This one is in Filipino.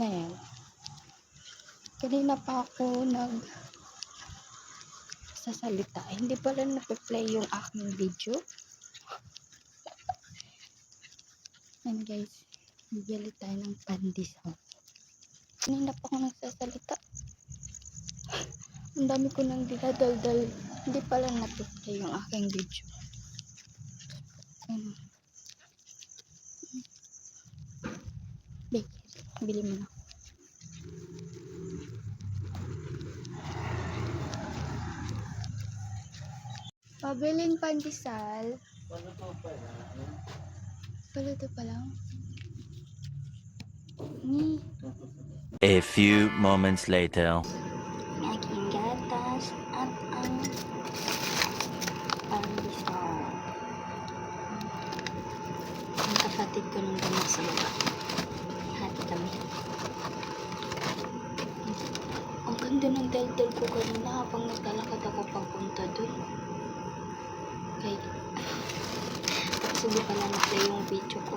Ngayon, kanina pa ako nag sasalita. Hindi pala nape-play yung aking video. Yan guys, bibili tayo ng pandesal. Kanina pa ako nagsasalita. Ang dami ko nang dinadaldal. Hindi pala nape-play yung aking video. Ayun. Bili mo na. Pabiling pandesal. Paluto pa lang. Ni. A few moments later. Ang aking gatas at ang pandesal. Ang kapatid ko nung gamit sa baba. Ganda ng daldal ko kanina habang naglalakad ako papunta dun. Kay... Tapos hindi pala na-play yung video ko.